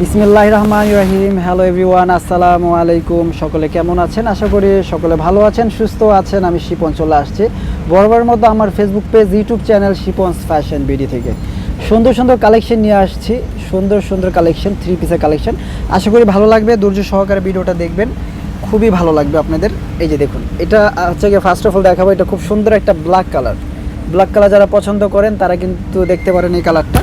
বিসমিল্লাহ রহমান রহিম hello everyone, আসসালামু আলাইকুম। সকলে কেমন আছেন? আশা করি সকলে ভালো আছেন, সুস্থ আছেন। আমি শিপন চলে আসছি। বরাবর মতো আমার Facebook page YouTube channel Shipon's fashion BD থেকে। সুন্দর সুন্দর কালেকশন নিয়ে আসছি। সুন্দর সুন্দর কালেকশন থ্রি পিসের কালেকশন আশা করি ভালো লাগবে। ধৈর্য সহকারে ভিডিওটা দেখবেন। খুবই ভালো লাগবে আপনাদের। এই যে দেখুন, এটা হচ্ছে গিয়ে ফার্স্ট অফ অল দেখাবো, এটা খুব সুন্দর একটা ব্ল্যাক কালার ব্ল্যাক কালার যারা পছন্দ করেন, তারা কিন্তু দেখতে পারেন এই কালারটা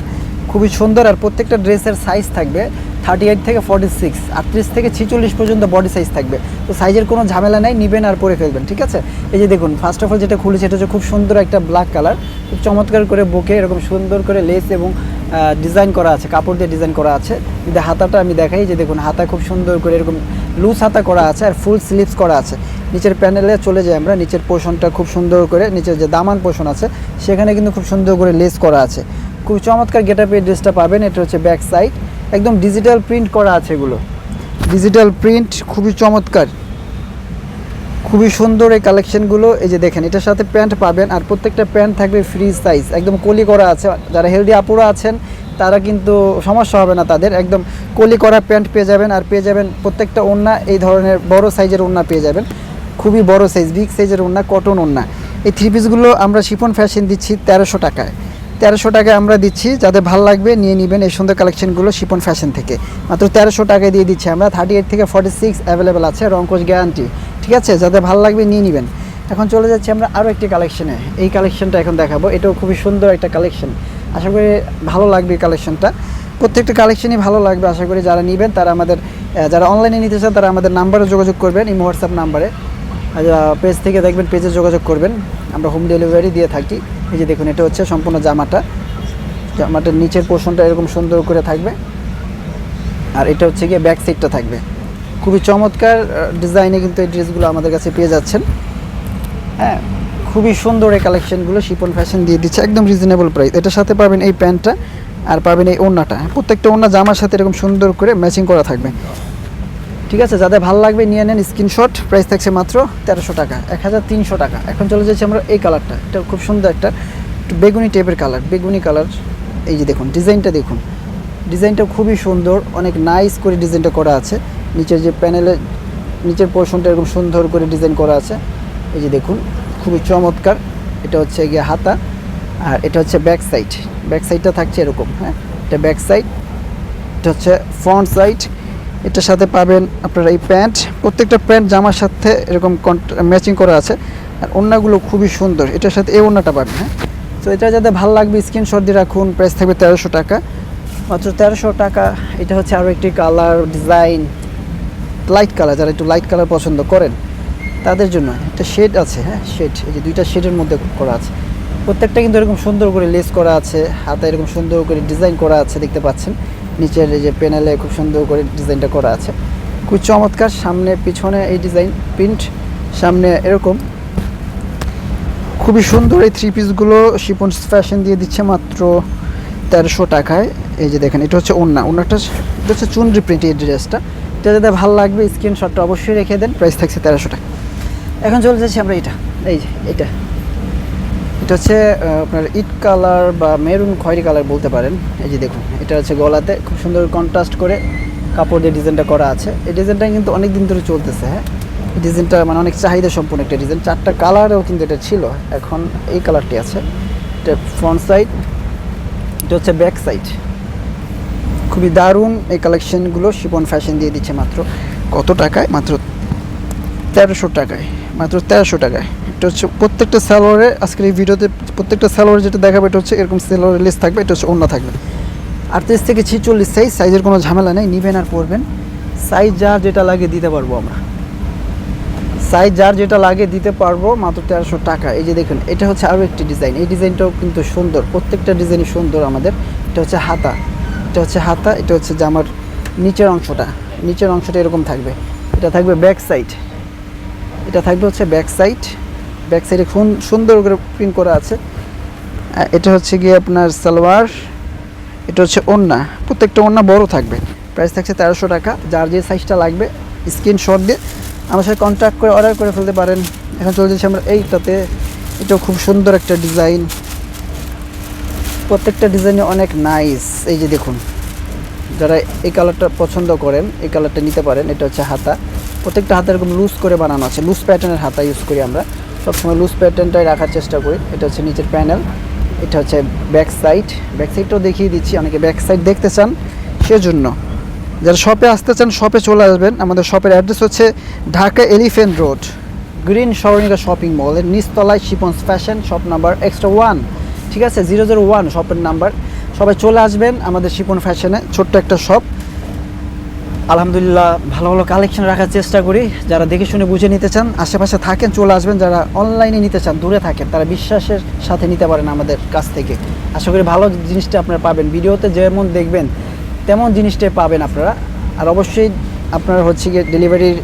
খুবই সুন্দর আর প্রত্যেকটা ড্রেসের সাইজ থাকবে। থার্টি এইট থেকে ফর্টি সিক্স আটত্রিশ থেকে ছিচল্লিশ পর্যন্ত বডি সাইজ থাকবে। তো সাইজের কোনো ঝামেলা নেই, নিবেন আর পরে ফেলবেন, ঠিক আছে? এই যে দেখুন ফার্স্ট অফ অল যেটা খুলেছে, এটা হচ্ছে খুব সুন্দর একটা ব্ল্যাক কালার খুব চমৎকার করে বুকে এরকম সুন্দর করে লেস এবং ডিজাইন করা আছে, কাপড় দিয়ে ডিজাইন করা আছে। কিন্তু হাতাটা আমি দেখাই যে দেখুন, হাতা খুব সুন্দর করে এরকম লুজ হাতা করা আছে আর ফুল স্লিভস করা আছে। নিচের প্যানেলে চলে যাই আমরা, নিচের পোর্শনটা খুব সুন্দর করে, নিচের যে দামান পোর্শন আছে, সেখানে কিন্তু খুব সুন্দর করে লেস করা আছে। খুব চমৎকার গেটআপের ড্রেসটা পাবেন। এটা হচ্ছে ব্যাক সাইড একদম ডিজিটাল প্রিন্ট করা আছে এগুলো। ডিজিটাল প্রিন্ট খুবই চমৎকার। খুবই সুন্দর এই কালেকশনগুলো এই যে দেখেন, এটার সাথে প্যান্ট পাবেন। আর প্রত্যেকটা প্যান্ট থাকবে ফ্রি সাইজ একদম কলি করা আছে। যারা হেলদি আপুরা আছেন, তারা কিন্তু সমস্যা হবে না তাদের। একদম কলি করা প্যান্ট পেয়ে যাবেন। আর পেয়ে যাবেন প্রত্যেকটা ওড়না, এই ধরনের বড় সাইজের ওড়না পেয়ে যাবেন। খুবই বড় সাইজ বিগ সাইজের ওড়না কটন ওড়না। এই থ্রি পিসগুলো আমরা শিফন ফ্যাশন দিচ্ছি তেরোশো টাকায়। তেরোশো টাকায় আমরা দিচ্ছি, যাদের ভালো লাগবে নিয়ে নেবেন এই সুন্দর কালেকশনগুলো শিপন ফ্যাশন থেকে। মাত্র তেরোশো টাকায় দিয়ে দিচ্ছি আমরা থার্টি এইট থেকে ফর্টি সিক্স অ্যাভেলেবেল আছে রঙ্কোজ গ্যারান্টি ঠিক আছে? যাদের ভালো লাগবে নিয়ে নেবেন। এখন চলে যাচ্ছি আমরা আরও একটি কালেকশনে এই কালেকশনটা এখন দেখাবো, এটাও খুবই সুন্দর একটা কালেকশন আশা করি ভালো লাগবে এই কালেকশনটা প্রত্যেকটা কালেকশনই ভালো লাগবে, আশা করি যারা নেবেন, তারা আমাদের যারা অনলাইনে নিতে চান, তারা আমাদের নাম্বারে যোগাযোগ করবেন এই হোয়াটসঅ্যাপ নাম্বারে পেজ থেকে দেখবেন পেজে যোগাযোগ করবেন। আমরা হোম ডেলিভারি দিয়ে থাকি। এই যে দেখুন, এটা হচ্ছে সম্পূর্ণ জামাটা। জামাটার নিচের পোর্শনটা এরকম সুন্দর করে থাকবে। আর এটা হচ্ছে গিয়ে ব্যাক সাইডটা থাকবে। খুবই চমৎকার ডিজাইনে কিন্তু এই ড্রেসগুলো আমাদের কাছে পেয়ে যাচ্ছেন। হ্যাঁ খুবই সুন্দর এই কালেকশনগুলো শিপন ফ্যাশন দিয়ে দিচ্ছে, একদম রিজনেবল প্রাইস এটার সাথে পাবেন এই প্যান্টটা আর পাবেন এই ওড়নাটা। প্রত্যেকটা ওড়না জামার সাথে এরকম সুন্দর করে ম্যাচিং করা থাকবে। ঠিক আছে, যাদের ভালো লাগবে নিয়ে নেন স্ক্রিনশট প্রাইস থাকছে মাত্র তেরোশো টাকা, এক হাজার তিনশো টাকা। এখন চলে যাচ্ছি আমরা এই কালারটা এটা খুব সুন্দর একটা বেগুনি টাইপের কালার বেগুনি কালার এই যে দেখুন, ডিজাইনটা দেখুন। ডিজাইনটা খুবই সুন্দর, অনেক নাইস করে ডিজাইনটা করা আছে। নিচের যে প্যানেলে নিচের পোর্শনটা এরকম সুন্দর করে ডিজাইন করা আছে। এই যে দেখুন, খুবই চমৎকার। এটা হচ্ছে গিয়ে হাতা, আর এটা হচ্ছে ব্যাক সাইড ব্যাক সাইডটা থাকছে এরকম হ্যাঁ? এটা ব্যাক সাইড এটা হচ্ছে ফ্রন্ট সাইড এটার সাথে পাবেন আপনারা এই প্যান্ট। প্রত্যেকটা প্যান্ট জামার সাথে এরকম ম্যাচিং করা আছে। আর ওড়নাগুলো খুবই সুন্দর। এটার সাথে এই ওড়নাটা পাবেন হ্যাঁ? তো এটা যাতে ভালো লাগবে স্ক্রিনশট দিয়ে রাখুন। প্রাইস থাকবে তেরোশো টাকা। মাত্র তেরোশো টাকা। এটা হচ্ছে আরও একটি কালার ডিজাইন লাইট কালার যারা একটু লাইট কালার পছন্দ করেন, তাদের জন্য। একটা শেড আছে হ্যাঁ? শেড এই যে দুইটা শেডের মধ্যে করা আছে। প্রত্যেকটা কিন্তু এরকম সুন্দর করে লেস করা আছে। হাতে এরকম সুন্দর করে ডিজাইন করা আছে, দেখতে পাচ্ছেন। নিচের এই যে প্যানেলে খুব সুন্দর করে ডিজাইনটা করা আছে। খুব চমৎকার, সামনে, পিছনে এই ডিজাইন প্রিন্ট সামনে এরকম। খুবই সুন্দর এই থ্রি পিসগুলো শিপন ফ্যাশন দিয়ে দিচ্ছে মাত্র তেরোশো টাকায়। এই যে দেখেন, এটা হচ্ছে ওন্না ওন্নাটা এটা হচ্ছে চুনরি প্রিন্ট এই ড্রেসটা এটা যাতে ভালো লাগবে স্ক্রিনশটটা অবশ্যই রেখে দেন। প্রাইস থাকছে তেরোশো টাকা। এখন চলে যাচ্ছি আমরা এটা। এই যে, এটা। এটা হচ্ছে আপনার ইট কালার বা মেরুন খয়েরি কালার বলতে পারেন। এই যে দেখুন, এটা হচ্ছে গলাতে খুব সুন্দর কন্ট্রাস্ট করে কাপড় দিয়ে ডিজাইনটা করা আছে। এই ডিজাইনটা কিন্তু অনেক দিন ধরে চলতেছে হ্যাঁ? এই ডিজাইনটা মানে অনেক চাহিদা সম্পূর্ণ একটা ডিজাইন চারটা কালারও কিন্তু এটা ছিল, এখন এই কালারটি আছে। এটা ফ্রন্ট সাইড এটা হচ্ছে ব্যাক সাইড খুবই দারুণ এই কালেকশনগুলো শিপন ফ্যাশন দিয়ে দিচ্ছে মাত্র। কত টাকায়? মাত্র তেরোশো টাকায়। মাত্র তেরোশো টাকায়। এটা হচ্ছে প্রত্যেকটা স্যালোয়ারে আজকের এই ভিডিওতে প্রত্যেকটা স্যালোয়ারে যেটা দেখাবে, এটা হচ্ছে এরকম স্যালোয়ারের লিস্ট থাকবে, এটা হচ্ছে অন্য থাকবে। আটত্রিশ থেকে ছিচল্লিশ সাইজ সাইজের কোনো ঝামেলা নেই, নিবেন আর পরবেন। সাইজ যার যেটা লাগে দিতে পারব আমরা। সাইজ যার যেটা লাগে দিতে পারব, মাত্র তেরোশো টাকা। এই যে দেখুন, এটা হচ্ছে আরও একটি ডিজাইন এই ডিজাইনটাও কিন্তু সুন্দর, প্রত্যেকটা ডিজাইনই সুন্দর আমাদের। এটা হচ্ছে হাতা। এটা হচ্ছে হাতা, এটা হচ্ছে জামার নিচের অংশটা। নিচের অংশটা এরকম থাকবে। এটা থাকবে ব্যাক সাইড এটা থাকবে হচ্ছে ব্যাক সাইড ব্যাক সাইডে সুন্দর করে প্রিন্ট করা আছে। এটা হচ্ছে গিয়ে আপনার সালোয়ার। এটা হচ্ছে ওন্না। প্রত্যেকটা ওন্না বড় থাকবে। প্রাইস থাকছে তেরোশো টাকা। যার যে সাইজটা লাগবে স্ক্রিনশট দিয়ে আমার সাথে কন্ট্যাক্ট করে অর্ডার করে ফেলতে পারেন। এখন চলে যাচ্ছি আমরা এইটাতে। এটাও খুব সুন্দর একটা ডিজাইন প্রত্যেকটা ডিজাইনে অনেক নাইস এই যে দেখুন, যারা এই কালারটা পছন্দ করেন, এই কালারটা নিতে পারেন। এটা হচ্ছে হাতা। প্রত্যেকটা হাতা এরকম লুজ করে বানানো আছে। লুজ প্যাটার্নের হাতা ইউজ করি আমরা। সবসময় লুজ প্যাটার্নটাই রাখার চেষ্টা করি। এটা হচ্ছে নিচের প্যানেল এটা হচ্ছে ব্যাক সাইড ব্যাক সাইডটাও দেখিয়ে দিচ্ছি। অনেকে ব্যাক সাইড দেখতে চান, সেজন্য। যারা শপে আসতে চান শপে চলে আসবেন। আমাদের শপের অ্যাড্রেস হচ্ছে ঢাকা এলিফেন্ট রোড গ্রিন সরণিকা শপিং মলের নিচতলায় Shipon's fashion shop number extra one ঠিক আছে? জিরো জিরো ওয়ান শপের নাম্বার সবাই চলে আসবেন আমাদের শিপন ফ্যাশনে ছোট্ট একটা শপ আলহামদুলিল্লাহ, ভালো ভালো কালেকশন রাখার চেষ্টা করি। যারা দেখে শুনে বুঝে নিতে চান, আশেপাশে থাকেন, চলে আসবেন। যারা অনলাইনে নিতে চান, দূরে থাকেন, তারা বিশ্বাসের সাথে নিতে পারেন আমাদের কাছ থেকে। আশা করি ভালো জিনিসটা আপনারা পাবেন। ভিডিওতে যেমন দেখবেন, তেমন জিনিসটাই পাবেন আপনারা। আর অবশ্যই আপনার হচ্ছে গিয়ে ডেলিভারির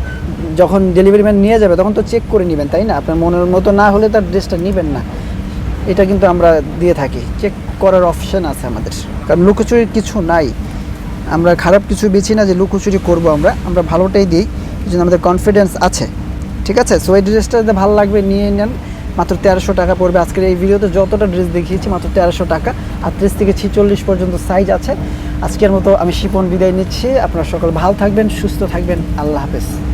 যখন ডেলিভারি ম্যান নিয়ে যাবে, তখন তো চেক করে নেবেন, তাই না? আপনার মনের মতো না হলে তার ড্রেসটা নেবেন না। এটা কিন্তু আমরা দিয়ে থাকি। চেক করার অপশান আছে আমাদের। কারণ লুকোচুরির কিছু নাই। আমরা খারাপ কিছু বেছি না যে লুকোচুরি করব আমরা আমরা ভালোটাই দিই জন্য আমাদের কনফিডেন্স আছে। ঠিক আছে? সো এই ড্রেসটা যদি ভালো লাগবে, নিয়ে নেন। মাত্র তেরোশো টাকা পড়বে। আজকের এই ভিডিওতে যতটা ড্রেস দেখিয়েছি, মাত্র তেরোশো টাকা। আটত্রিশ থেকে ছিচল্লিশ পর্যন্ত সাইজ আছে। আজকের মতো আমি শিপন বিদায় নিচ্ছি। আপনারা সকল ভালো থাকবেন, সুস্থ থাকবেন। আল্লাহ হাফেজ।